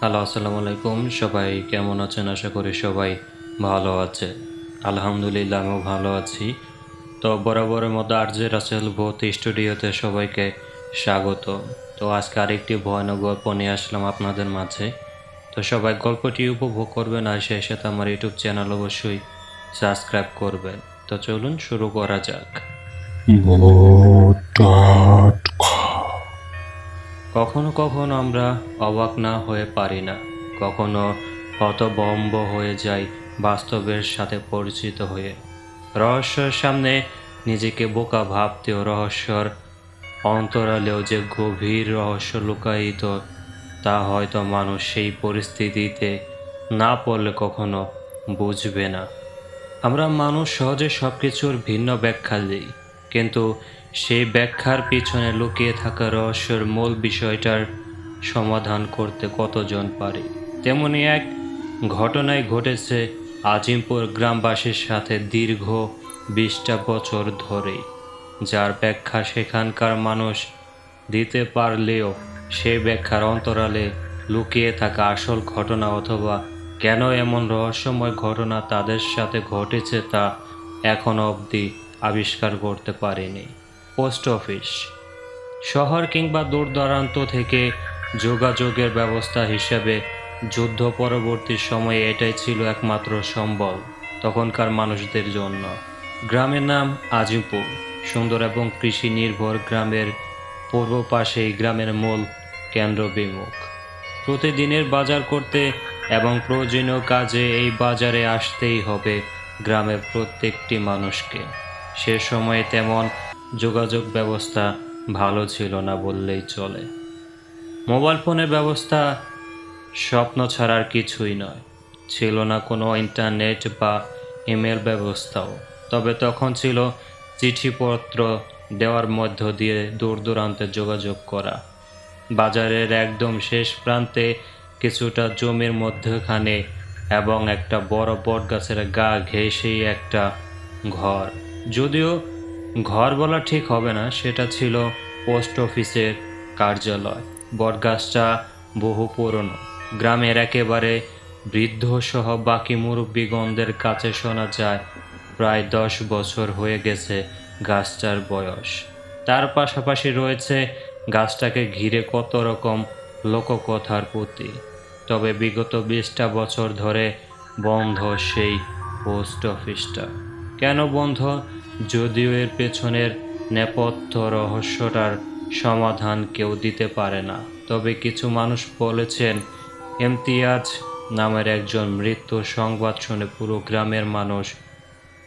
Hello, আসসালামু আলাইকুম। সবাই কেমন আছেন? আশা করি সবাই ভালো আছে। আলহামদুলিল্লাহ, আমিও ভালো আছি। তো বরাবরের মতো আরজে রাসেল ভৌত স্টুডিওতে সবাইকে স্বাগত। তো আজকে আরেকটি ভয়ানক গল্প নিয়ে আসলাম আপনাদের মাঝে। তো সবাই গল্পটি উপভোগ করবেন আর সেই সাথে আমার ইউটিউব চ্যানেল অবশ্যই সাবস্ক্রাইব করবেন। তো চলুন শুরু করা যাক। কখনো কখনো আমরা অবাক না হয়ে পারি না। কখনো হতবম্ব হয়ে যাই বাস্তবের সাথে পরিচিত হয়ে। রহস্যের সামনে নিজেকে বোকা ভাবতেও রহস্যর অন্তরালেও যে গভীর রহস্য লুকায়িত, তা হয়তো মানুষ সেই পরিস্থিতিতে না পড়লে কখনো বুঝবে না। আমরা মানুষ সহজে সব কিছুর ভিন্ন ব্যাখ্যা দিই। কিন্তু সেই ব্যাখ্যার পিছনে লুকিয়ে থাকা রহস্যের মূল বিষয়টার সমাধান করতে কতজন পারে? তেমনি এক ঘটনায় ঘটেছে আজিমপুর গ্রামবাসীর সাথে দীর্ঘ বিশটা বছর ধরে, যার ব্যাখ্যা সেখানকার মানুষ দিতে পারলেও সেই ব্যাখ্যার অন্তরালে লুকিয়ে থাকা আসল ঘটনা অথবা কেন এমন রহস্যময় ঘটনা তাদের সাথে ঘটেছে তা এখনও অবধি আবিষ্কার করতে পারেনি। Post office. শহর কিংবা দূর দূরান্ত থেকে যোগাযোগের ব্যবস্থা হিসেবে যুদ্ধ পরবর্তী সময়ে এটাই ছিল একমাত্র সম্বল তখনকার মানুষদের জন্য। গ্রামের নাম আজিমপুর সুন্দর এবং কৃষি নির্ভর গ্রামের পূর্ব পাশেই গ্রামের মূল কেন্দ্র বিমুখ প্রতিদিনের বাজার করতে এবং প্রয়োজনীয় কাজে এই বাজারে আসতেই হবে গ্রামের প্রত্যেকটি মানুষকে। সে সময়ে তেমন যোগাযোগ ব্যবস্থা ভালো ছিল না বললেই চলে। মোবাইল ফোনের ব্যবস্থা স্বপ্ন ছাড়ার কিছুই নয়। ছিল না কোনো ইন্টারনেট বা ইমেল ব্যবস্থাও। তবে তখন ছিল চিঠিপত্র দেওয়ার মধ্য দিয়ে দূর দূরান্তে যোগাযোগ করা। বাজারের একদম শেষ প্রান্তে কিছুটা জমির মধ্যখানে এবং একটা বড় বট গাছের গা ঘেঁষেই একটা ঘর। যদিও ঘর বলা ঠিক হবে না, সেটা ছিল পোস্ট অফিসের কার্যালয়, বটগাছটা বহু পুরনো। গ্রামের একেবারে বৃদ্ধ সহ বাকি মুরব্বীগণদের কাছে শোনা যায়, প্রায় দশ বছর হয়ে গেছে গাছটার বয়স। তার পাশাপাশি রয়েছে গাছটাকে ঘিরে কত রকম লোককথার প্রতি। তবে বিগত বিশটা বছর ধরে বন্ধ সেই পোস্ট অফিসটা। কেন বন্ধ? যদিও এর পেছনের নেপথ্য রহস্যটার সমাধান কেউ দিতে পারে না। তবে কিছু মানুষ বলেছেন এমতিয়াজ নামের একজন মৃত্যুর সংবাদ শুনে পুরো গ্রামের মানুষ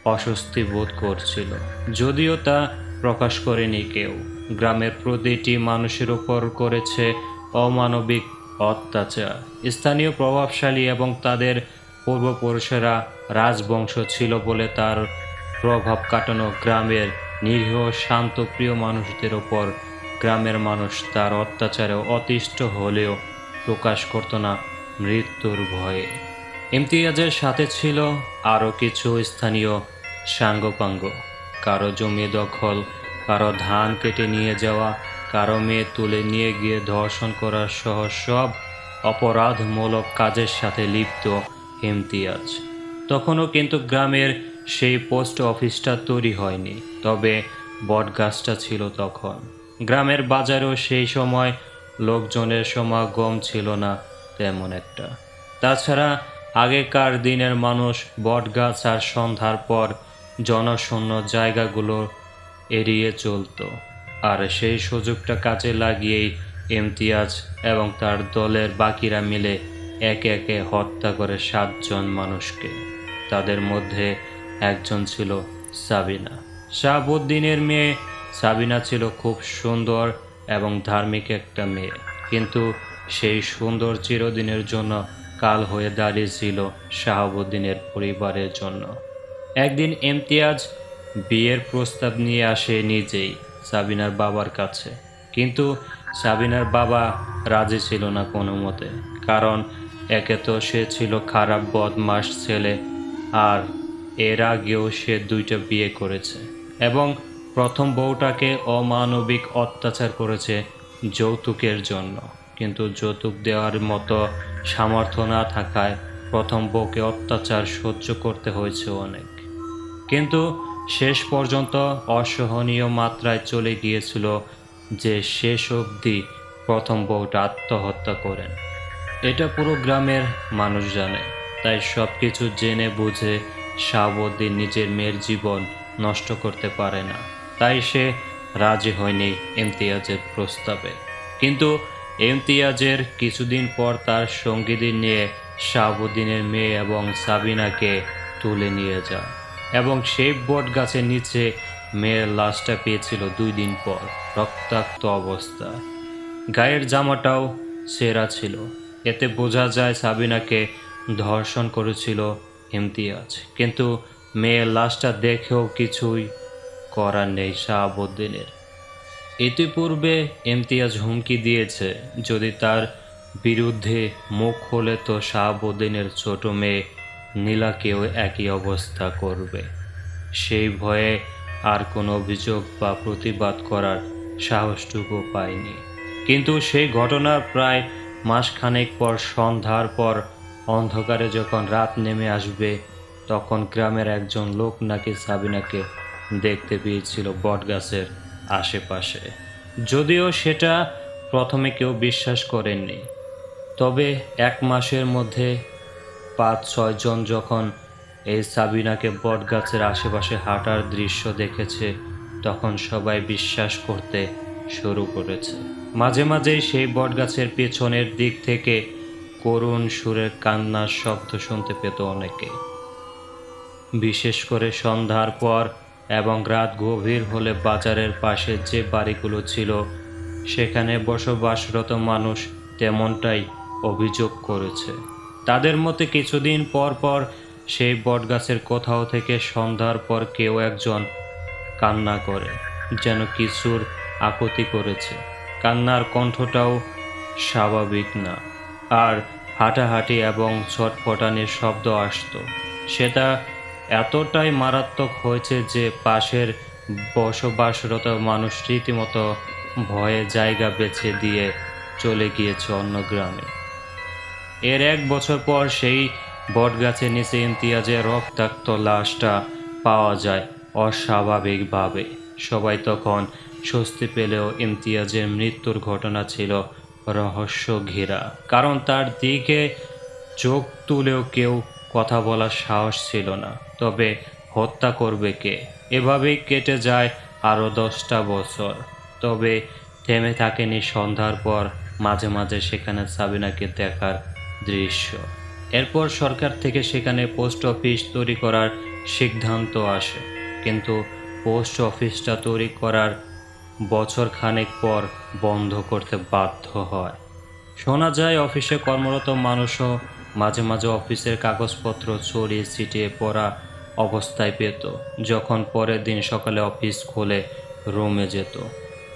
অস্বস্তি বোধ করছিল। যদিও তা প্রকাশ করেনি কেউ। গ্রামের প্রতিটি মানুষের উপর করেছে অমানবিক অত্যাচার। স্থানীয় প্রভাবশালী এবং তাদের পূর্বপুরুষেরা রাজবংশ ছিল বলে তার প্রভাব কাটানো গ্রামের নিরীহ শান্তপ্রিয় মানুষদের ওপর গ্রামের মানুষ তার অত্যাচারে অতিষ্ঠ হলেও প্রকাশ করত না মৃত্যুর ভয়ে। ইমতিয়াজের সাথে ছিল আরও কিছু স্থানীয় সাঙ্গপাঙ্গ। কারও জমি দখল, কারও ধান কেটে নিয়ে যাওয়া, কারও মেয়ে তুলে নিয়ে গিয়ে ধর্ষণ করা সহ সব অপরাধমূলক কাজের সাথে লিপ্ত ইমতিয়াজ। তখনও কিন্তু গ্রামের সেই পোস্ট অফিসটা তৈরি হয়নি, তবে বটগাছটা ছিল তখন। গ্রামের বাজারেও সেই সময় লোকজনের সমাগম ছিল না তেমন একটা। তাছাড়া আগেকার দিনের মানুষ বটগাছ আর সন্ধ্যার পর জনশূন্য জায়গাগুলো এড়িয়ে চলতো, আর সেই সুযোগটা কাজে লাগিয়েই ইমতিয়াজ এবং তার দলের বাকিরা মিলে একে একে হত্যা করে সাতজন মানুষকে, তাদের মধ্যে একজন ছিল সাবিনা। শাহাবুদ্দিনের মেয়ে সাবিনা ছিল খুব সুন্দর এবং ধার্মিক একটা মেয়ে। কিন্তু সেই সুন্দর চিরদিনের জন্য কাল হয়ে দাঁড়িয়েছিল শাহাবুদ্দিনের পরিবারের জন্য। একদিন ইমতিয়াজ বিয়ের প্রস্তাব নিয়ে আসে নিজেই সাবিনার বাবার কাছে। কিন্তু সাবিনার বাবা রাজি ছিল না কোনো মতে। কারণ একে তো সে ছিল খারাপ বদমাস ছেলে আর এর আগেও সে দুইটা বিয়ে করেছে এবং প্রথম বউটাকে অমানবিক অত্যাচার করেছে যৌতুকের জন্য। কিন্তু যৌতুক দেওয়ার মতো সামর্থ্য না থাকায় প্রথম বউকে অত্যাচার সহ্য করতে হয়েছে অনেক। কিন্তু শেষ পর্যন্ত অসহনীয় মাত্রায় চলে গিয়েছিল যে শেষ অবধি প্রথম বউটা আত্মহত্যা করেন। এটা পুরো গ্রামের মানুষ জানে, তাই সব কিছু জেনে বুঝে শাহাবুদ্দিন নিজের মেয়ের জীবন নষ্ট করতে পারে না। তাই সে রাজি হয়নি ইমতিয়াজের প্রস্তাবে। কিন্তু ইমতিয়াজের কিছুদিন পর তার সঙ্গীদের নিয়ে শাহাবুদ্দিনের মেয়ে এবং সাবিনাকে তুলে নিয়ে যায় এবং সেই বট গাছের নিচে মেয়ের লাশটা পেয়েছিল দুই দিন পর, রক্তাক্ত অবস্থা গায়ের জামাটাও সেরা ছিল। এতে বোঝা যায় সাবিনাকে ধর্ষণ করেছিল ইমতিয়াজ কিন্তু মেয়ের লাশটা দেখেও কিছুই করার নেই শাহাবুদ্দিনের। ইতিপূর্বে ইমতিয়াজ হুমকি দিয়েছে, যদি তার বিরুদ্ধে মুখ খোলে তো শাহাবুদ্দিনের ছোট মেয়ে নীলাকেও একই অবস্থা করবে। সেই ভয়ে আর কোনো অভিযোগ বা প্রতিবাদ করার সাহসটুকু পায়নি। কিন্তু সেই ঘটনার প্রায় মাসখানেক পর, সন্ধ্যার পর অন্ধকারে যখন রাত নেমে আসবে, তখন গ্রামের একজন লোক নাকি সাবিনাকে দেখতে পেয়েছিল বটগাছের আশেপাশে। যদিও সেটা প্রথমে কেউ বিশ্বাস করেননি, তবে এক মাসের মধ্যে পাঁচ ছয়জন যখন এই সাবিনাকে বটগাছের আশেপাশে হাঁটার দৃশ্য দেখেছে, তখন সবাই বিশ্বাস করতে শুরু করেছে। মাঝে মাঝেই সেই বটগাছের পেছনের দিক থেকে করুণ সুরের কান্নার শব্দ শুনতে পেত অনেকে। বিশেষ করে সন্ধ্যার পর এবং রাত গভীর হলে বাজারের পাশে যে বাড়িগুলো ছিল, সেখানে বসবাসরত মানুষ তেমনটাই অভিযোগ করেছে। তাদের মতে কিছুদিন পর পর সেই বটগাছের কোথাও থেকে সন্ধ্যার পর কেউ একজন কান্না করে, যেন কিছুর আকুতি করেছে। কান্নার কণ্ঠটাও স্বাভাবিক না। আর হাঁটাহাঁটি এবং ছটফটানির শব্দ আসতো। সেটা এতটাই মারাত্মক হয়েছে যে পাশের বসবাসরত মানুষ রীতিমতো ভয়ে জায়গা বেছে দিয়ে চলে গিয়েছে অন্য গ্রামে। এর এক বছর পর সেই বটগাছের নিচে ইমতিয়াজের রক্তাক্ত লাশটা পাওয়া যায় অস্বাভাবিকভাবে। সবাই তখন স্বস্তি পেলেও ইমতিয়াজের মৃত্যুর ঘটনা ছিল রহস্য ঘেরা কারণ তার দিকে চোখ তুলেও কেউ কথা বলার সাহস ছিল না। তবে হত্যা করবে কে? এভাবেই কেটে যায় আরও দশটা বছর। তবে থেমে থাকেনি সন্ধ্যার পর মাঝে মাঝে সেখানে সাবিনাকে দেখার দৃশ্য। এরপর সরকার থেকে সেখানে পোস্ট অফিস তৈরি করার সিদ্ধান্ত আসে। কিন্তু পোস্ট অফিসটা তৈরি করার বছর খানেক পর বন্ধ করতে বাধ্য হয়। শোনা যায় অফিসে কর্মরত মানুষও মাঝে মাঝে অফিসের কাগজপত্র ছড়িয়ে ছিটিয়ে পড়া অবস্থায় পেত, যখন পরের দিন সকালে অফিস খুলে রুমে যেত।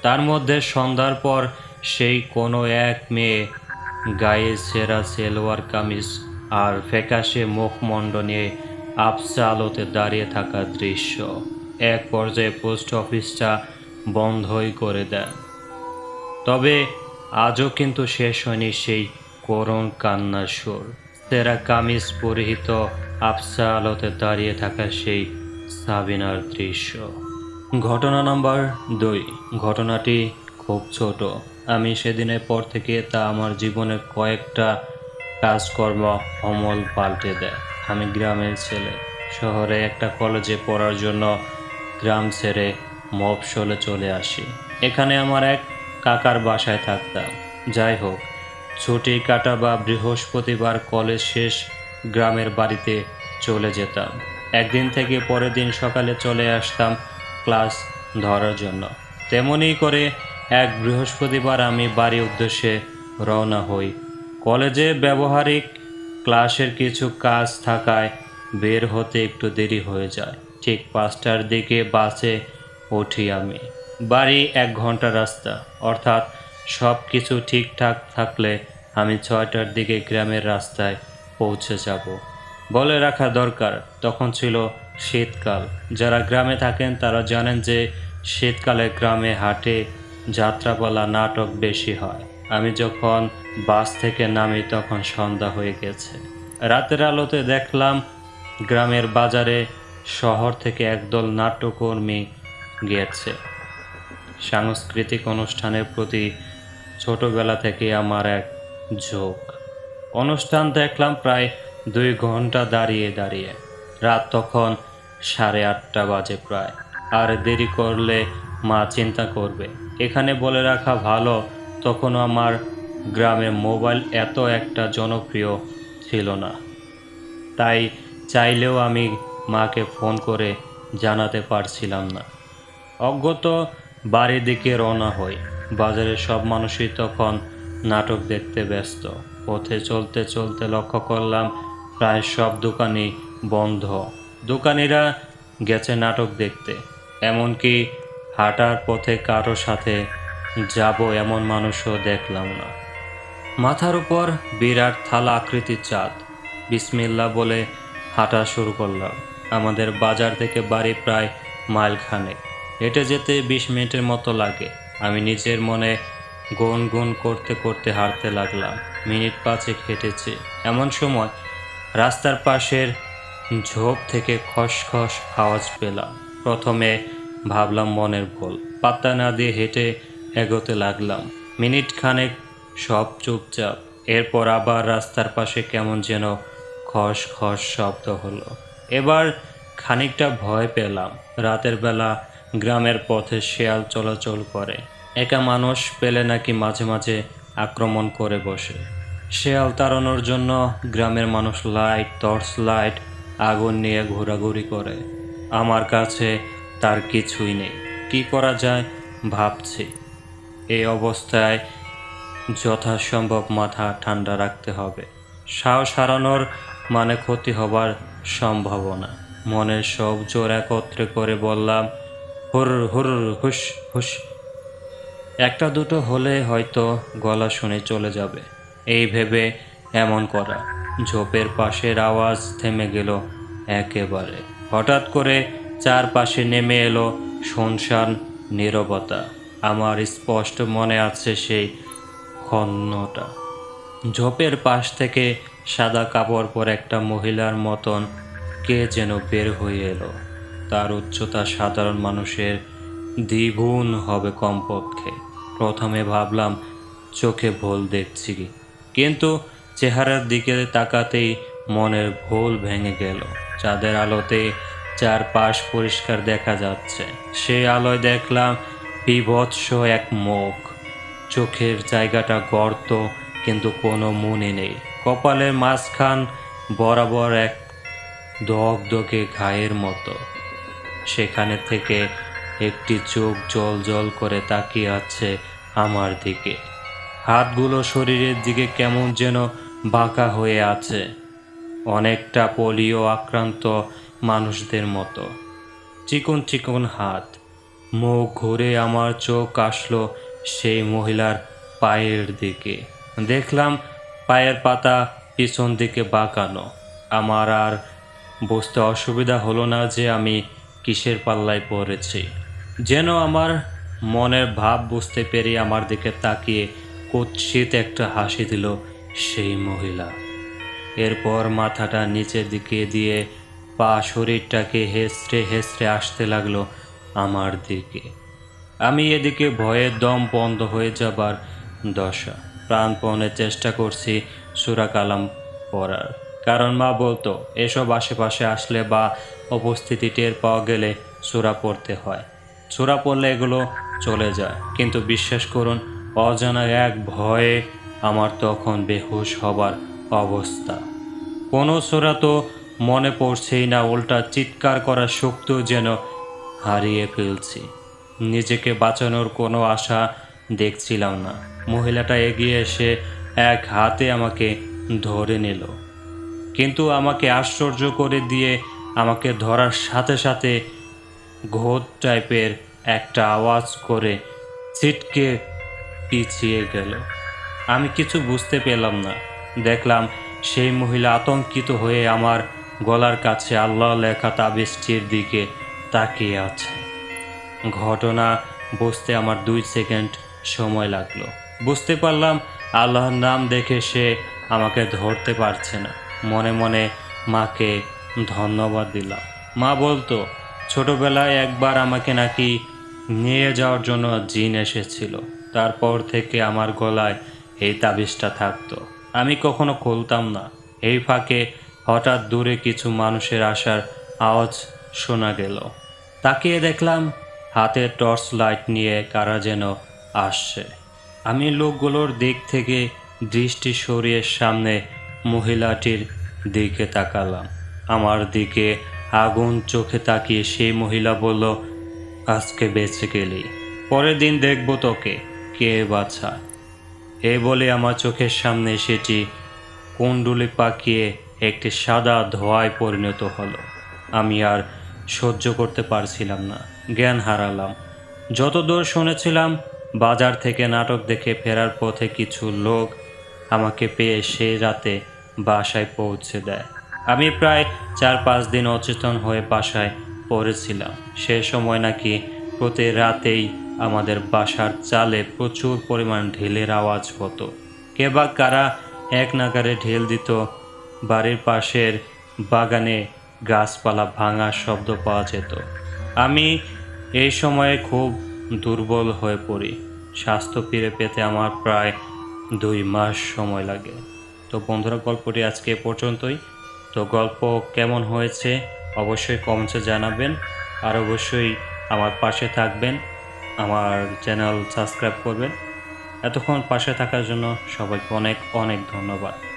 তার মধ্যে সন্ধ্যার পর সেই কোনো এক মেয়ে গায়ে সেরা সেলোয়ার কামিজ আর ফ্যাকাশে মুখমণ্ড নিয়ে আবসা আলোতে দাঁড়িয়ে থাকা দৃশ্য। এক পর্যায়ে পোস্ট অফিসটা বন্ধই করে দেন তবে আজও কিন্তু শেষ হয়নি সেই করুণ কান্নার সুর। তেরা কামিজ পরিহিত আফসা আলোতে দাঁড়িয়ে থাকা সেই সাবিনার দৃশ্য। ঘটনা নাম্বার দুই। ঘটনাটি খুব ছোট। আমি সেদিনের পর থেকে তা আমার জীবনের কয়েকটা কাজকর্ম অমল পাল্টে দেয়। আমি গ্রামের ছেলে। শহরে একটা কলেজে পড়ার জন্য গ্রাম ছেড়ে মফসলে চলে আসি। এখানে আমার এক কাকার বাসায় থাকতাম। যাই হোক, ছুটি কাটা বা বৃহস্পতিবার কলেজ শেষ, গ্রামের বাড়িতে চলে যেতাম। একদিন থেকে পরের দিন সকালে চলে আসতাম ক্লাস ধরার জন্য। তেমনই করে এক বৃহস্পতিবার আমি বাড়ির উদ্দেশ্যে রওনা হই। কলেজে ব্যবহারিক ক্লাসের কিছু কাজ থাকায় বের হতে একটু দেরি হয়ে যায়। ঠিক পাঁচটার দিকে বাসে উঠি আমি। বাড়ি এক ঘণ্টা রাস্তা, অর্থাৎ সব কিছু ঠিকঠাক থাকলে আমি ছয়টার দিকে গ্রামের রাস্তায় পৌঁছে যাব। বলে রাখা দরকার, তখন ছিল শীতকাল। যারা গ্রামে থাকেন, তারা জানেন যে শীতকালে গ্রামে হাটে যাত্রাপালা নাটক বেশি হয়। আমি যখন বাস থেকে নামি, তখন সন্ধ্যা হয়ে গেছে। রাতের আলোতে দেখলাম, গ্রামের বাজারে শহর থেকে একদল নাট্যকর্মী গিয়েছে। সাংস্কৃতিক অনুষ্ঠানের প্রতি ছোটবেলা থেকে আমার এক ঝোঁক। অনুষ্ঠান দেখলাম প্রায় দুই ঘণ্টা দাঁড়িয়ে দাঁড়িয়ে। রাত তখন সাড়ে আটটা বাজে প্রায়। আর দেরি করলে মা চিন্তা করবে। এখানে বলে রাখা ভালো তখন আমার গ্রামে মোবাইল এত একটা জনপ্রিয় ছিল না। তাই চাইলেও আমি মাকে ফোন করে জানাতে পারছিলাম না। অজ্ঞত বাড়ির দিকে রওনা হই বাজারের সব মানুষই তখন নাটক দেখতে ব্যস্ত। পথে চলতে চলতে লক্ষ্য করলাম, প্রায় সব দোকানই বন্ধ। দোকানিরা গেছে নাটক দেখতে। এমনকি হাঁটার পথে কারও সাথে যাব এমন মানুষও দেখলাম না। মাথার উপর বিরাট থালা আকৃতির চাঁদ। বিসমিল্লা বলে হাঁটা শুরু করলাম। আমাদের বাজার থেকে বাড়ি প্রায় মাইল খানেক হেঁটে যেতে বিশ মিনিটের মতো লাগে। আমি নিজের মনে গুন গুন করতে করতে হাঁটতে লাগলাম। মিনিট পাঁচেক হেঁটেছি। এমন সময় রাস্তার পাশের ঝোপ থেকে খসখস আওয়াজ পেলাম। প্রথমে ভাবলাম মনের ভুল। পাত্তা না দিয়ে হেঁটে এগোতে লাগলাম। মিনিট খানেক সব চুপচাপ। এরপর আবার রাস্তার পাশে কেমন যেন খস খস শব্দ হলো। এবার খানিকটা ভয় পেলাম। রাতের বেলা গ্রামের পথে শেয়াল চলাচল করে। একা মানুষ পেলে নাকি মাঝে মাঝে আক্রমণ করে বসে। শেয়াল তাড়ানোর জন্য গ্রামের মানুষ লাইট, টর্চ লাইট, আগুন নিয়ে ঘোরাঘুরি করে। আমার কাছে তার কিছুই নেই। কি করা যায়? ভাবছি। এই অবস্থায় যথাসম্ভব মাথা ঠান্ডা রাখতে হবে। সাহস হারানোর মানে ক্ষতি হবার সম্ভাবনা। মনের সব জোর একত্রে করে বললাম হুর হুর হুস হুস একটা দুটো হলে হয়তো গলা শুনে চলে যাবে। এই ভেবে এমন করা। ঝোপের পাশের আওয়াজ থেমে গেল একেবারে। হঠাৎ করে চারপাশে নেমে এলো শুনশান নীরবতা। আমার স্পষ্ট মনে আছে সেই খন্নটা ঝোপের পাশ থেকে সাদা কাপড় পর একটা মহিলার মতন কে যেন বের হয়ে এলো। তার উচ্চতা সাধারণ মানুষের দ্বিগুণ হবে কমপক্ষে। প্রথমে ভাবলাম, চোখে ভুল দেখছি কিন্তু চেহারার দিকে তাকাতেই মনের ভুল ভেঙে গেল। চাঁদের আলোতে চারপাশ পরিষ্কার দেখা যাচ্ছে। সেই আলোয় দেখলাম বিভৎস এক মুখ। চোখের জায়গাটা গর্ত, কিন্তু কোনো মনে নেই। কপালের মাঝখান বরাবর এক দগদগে ঘায়ের মতো। সেখানে থেকে একটি চোখ জল জল করে তাকিয়ে আছে আমার দিকে। হাতগুলো শরীরের দিকে কেমন যেন বাঁকা হয়ে আছে। অনেকটা পোলিও আক্রান্ত মানুষদের মতো। চিকন চিকন হাত। মুখ ঘুরে আমার চোখ আসলো সেই মহিলার পায়ের দিকে। দেখলাম পায়ের পাতা পিছন দিকে বাঁকানো। আমার আর বুঝতে অসুবিধা হলো না যে আমি কিসের পাল্লায় পড়েছি? যেন আমার মনের ভাব বুঝতে পেরে আমার দিকে তাকিয়ে কুৎসিত একটা হাসি দিল সেই মহিলা। এরপর মাথাটা নিচের দিকে দিয়ে পা শরীরটাকে হেসড়ে হেসড়ে আসতে লাগল আমার দিকে। আমি এদিকে ভয়ের দম বন্ধ হয়ে যাবার দশা। প্রাণপণে চেষ্টা করছি সুরা কালাম পড়ার। কারণ মা বলতো, এসব আশেপাশে আসলে বা উপস্থিতি টের পাওয়া গেলে সুরা পড়তে হয়। সুরা পড়লে এগুলো চলে যায়। কিন্তু বিশ্বাস করুন, অজানা এক ভয়ে আমার তখন বেহুশ হবার অবস্থা। কোনো সুরা তো মনে পড়ছেই না, উল্টা চিৎকার করার শক্তিও যেন হারিয়ে ফেলছি। নিজেকে বাঁচানোর কোনো আশা দেখছিলাম না। মহিলাটা এগিয়ে এসে এক হাতে আমাকে ধরে নিল। কিন্তু আমাকে আশ্চর্য করে দিয়ে আমাকে ধরার সাথে সাথে ঘোর টাইপের একটা আওয়াজ করে ছিটকে পিছিয়ে গেল। আমি কিছু বুঝতে পেলাম না। দেখলাম সেই মহিলা আতঙ্কিত হয়ে আমার গলার কাছে আল্লাহ লেখা তাবিজটির দিকে তাকিয়ে আছে। ঘটনা বুঝতে আমার দুই সেকেন্ড সময় লাগল। বুঝতে পারলাম, আল্লাহর নাম দেখে সে আমাকে ধরতে পারছে না। মনে মনে মাকে ধন্যবাদ দিলাম। মা বলতো, ছোটবেলায় একবার আমাকে নাকি নিয়ে যাওয়ার জন্য জিন এসেছিল। তারপর থেকে আমার গলায় এই তাবিজটা থাকতো। আমি কখনো খুলতাম না। এই ফাঁকে হঠাৎ দূরে কিছু মানুষের আসার আওয়াজ শোনা গেল। তাকিয়ে দেখলাম হাতে টর্চ লাইট নিয়ে কারা যেন আসছে। আমি লোকগুলোর দিক থেকে দৃষ্টি সরিয়ে সামনে মহিলাটির দিকে তাকালাম। আমার দিকে আগুন চোখে তাকিয়ে সেই মহিলা বলল, আজকে বেঁচে গেলি। পরের দিন দেখব তোকে। কে বাছা? এ বলে আমার চোখের সামনে সেটি কুণ্ডুলি পাকিয়ে একটি সাদা ধোঁয়ায় পরিণত হলো। আমি আর সহ্য করতে পারছিলাম না। জ্ঞান হারালাম। যতদূর শুনেছিলাম, বাজার থেকে নাটক দেখে ফেরার পথে কিছু লোক আমাকে পেয়ে সে রাতে বাসায় পৌঁছে দেয়। আমি প্রায় চার পাঁচ দিন অচেতন হয়ে বাসায় পড়েছিলাম। সে সময় নাকি প্রতি রাতেই আমাদের বাসার চালে প্রচুর পরিমাণ ঢিলের আওয়াজ হতো। কে বা কারা এক নাগারে ঢিল দিত, বাড়ির পাশের বাগানে গাছপালা ভাঙার শব্দ পাওয়া যেত। আমি এই সময়ে খুব দুর্বল হয়ে পড়ি। স্বাস্থ্য ফিরে পেতে আমার প্রায় দুই মাস সময় লাগে। তো বন্ধুরা, গল্পটি আজকে পর্যন্তই। তো গল্প কেমন হয়েছে অবশ্যই কমেন্টসে জানাবেন। আর অবশ্যই আমার পাশে থাকবেন, আমার চ্যানেল সাবস্ক্রাইব করবেন। এতক্ষণ পাশে থাকার জন্য সবাইকে অনেক অনেক ধন্যবাদ।